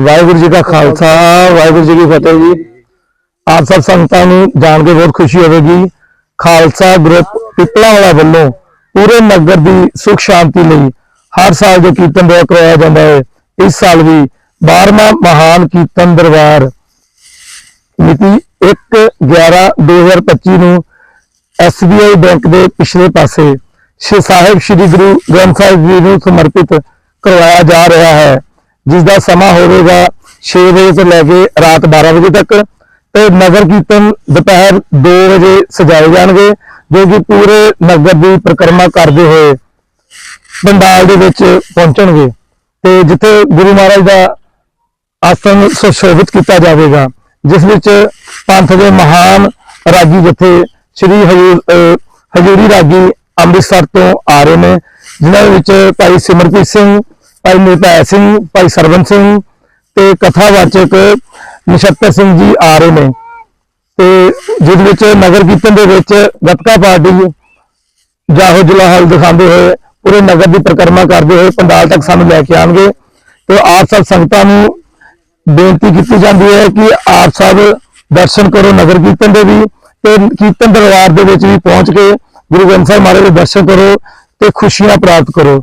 ਵਾਹਿਗੁਰੂ ਜੀ ਕਾ ਖਾਲਸਾ, ਵਾਹਿਗੁਰੂ ਜੀ ਕੀ ਫਤਿਹ ਜੀ। ਆਪ ਸਭ ਸੰਗਤਾਂ ਨੂੰ ਜਾਣ ਕੇ ਬਹੁਤ ਖੁਸ਼ੀ ਹੋਵੇਗੀ। ਖਾਲਸਾ ਗਰੁੱਪ ਪਿਪਲਾ ਵਾਲਾ ਵੱਲੋਂ ਪੂਰੇ ਨਗਰ ਦੀ ਸੁਖ ਸ਼ਾਂਤੀ ਲਈ ਹਰ ਸਾਲ ਜੋ ਕੀਰਤਨ ਦਰਬਾਰ ਕਰਵਾਇਆ ਜਾਂਦਾ ਹੈ, ਇਸ ਸਾਲ ਵੀ 12ਵਾਂ ਮਹਾਨ ਕੀਰਤਨ ਦਰਬਾਰ ਮਿਤੀ 1/11/2025 ਨੂੰ SBI ਬੈਂਕ ਦੇ ਪਿਛਲੇ ਪਾਸੇ ਸ਼੍ਰੀ ਸਾਹਿਬ ਸ੍ਰੀ ਗੁਰੂ ਗ੍ਰੰਥ ਸਾਹਿਬ ਜੀ ਨੂੰ ਸਮਰਪਿਤ ਕਰਵਾਇਆ ਜਾ ਰਿਹਾ ਹੈ। ਜਿਸ ਦਾ ਸਮਾਂ ਹੋਵੇਗਾ 6 ਵਜੇ ਤੋਂ ਲੈ ਕੇ ਰਾਤ 12 ਵਜੇ ਤੱਕ ਤੇ ਨਗਰ ਕੀਰਤਨ ਦੁਪਹਿਰ 2 ਵਜੇ ਸਜਾਏ ਜਾਣਗੇ, ਜੋ ਕਿ ਪੂਰੇ ਨਗਰ ਦੀ ਪ੍ਰਕਰਮਾ ਕਰਦੇ ਹੋਏ ਪੰਡਾਲ ਦੇ ਵਿੱਚ ਪਹੁੰਚਣਗੇ। ਤੇ ਜਿੱਥੇ ਗੁਰੂ ਮਹਾਰਾਜ ਦਾ ਆਸਣ ਸੁਸ਼ੋਭਿਤ ਕੀਤਾ ਜਾਵੇਗਾ, ਜਿਸ ਵਿੱਚ ਪੰਥ ਦੇ ਮਹਾਨ ਰਾਗੀ ਜਥੇ ਸ੍ਰੀ ਹਜੂਰ ਹਜੂਰੀ ਰਾਗੀ ਅੰਮ੍ਰਿਤਸਰ ਤੋਂ ਆ ਰਹੇ ਨੇ, ਜਿਨ੍ਹਾਂ ਦੇ ਵਿੱਚ ਭਾਈ ਸਿਮਰਪ੍ਰੀਤ ਸਿੰਘ ਭਾਈ ਨਿਰਭੈ ਸਿੰਘ, ਭਾਈ ਸਰਵਨ ਸਿੰਘ ਤੇ ਕਥਾਵਾਚਕ ਨਛੱਤਰ ਸਿੰਘ ਜੀ ਆ ਰਹੇ ਨੇ। ਤੇ ਜਿਹਦੇ ਵਿੱਚ ਨਗਰ ਕੀਰਤਨ ਦੇ ਵਿੱਚ ਗੱਤਕਾ ਪਾਰਟੀ ਜਾਹੋ ਜਲਾਹਲ ਦਿਖਾਉਂਦੇ ਹੋਏ, ਪੂਰੇ ਨਗਰ ਦੀ ਪ੍ਰਕਰਮਾ ਕਰਦੇ ਹੋਏ ਪੰਡਾਲ ਤੱਕ ਸਾਨੂੰ ਲੈ ਕੇ ਆਣਗੇ ਤੇ ਆਪ ਸਭ ਸੰਗਤਾਂ ਨੂੰ ਬੇਨਤੀ ਕੀਤੀ ਜਾਂਦੀ ਹੈ ਕਿ ਆਪ ਸਭ ਦਰਸ਼ਨ ਕਰੋ ਨਗਰ ਕੀਰਤਨ ਦੇ ਵੀ ਤੇ ਕੀਰਤਨ ਦਰਬਾਰ ਦੇ ਵਿੱਚ ਵੀ ਪਹੁੰਚ ਕੇ ਗੁਰੂ ਗ੍ਰੰਥ ਸਾਹਿਬ ਮਹਾਰਾਜ ਦੇ ਦਰਸ਼ਨ ਕਰੋ ਤੇ ਖੁਸ਼ੀਆਂ ਪ੍ਰਾਪਤ ਕਰੋ।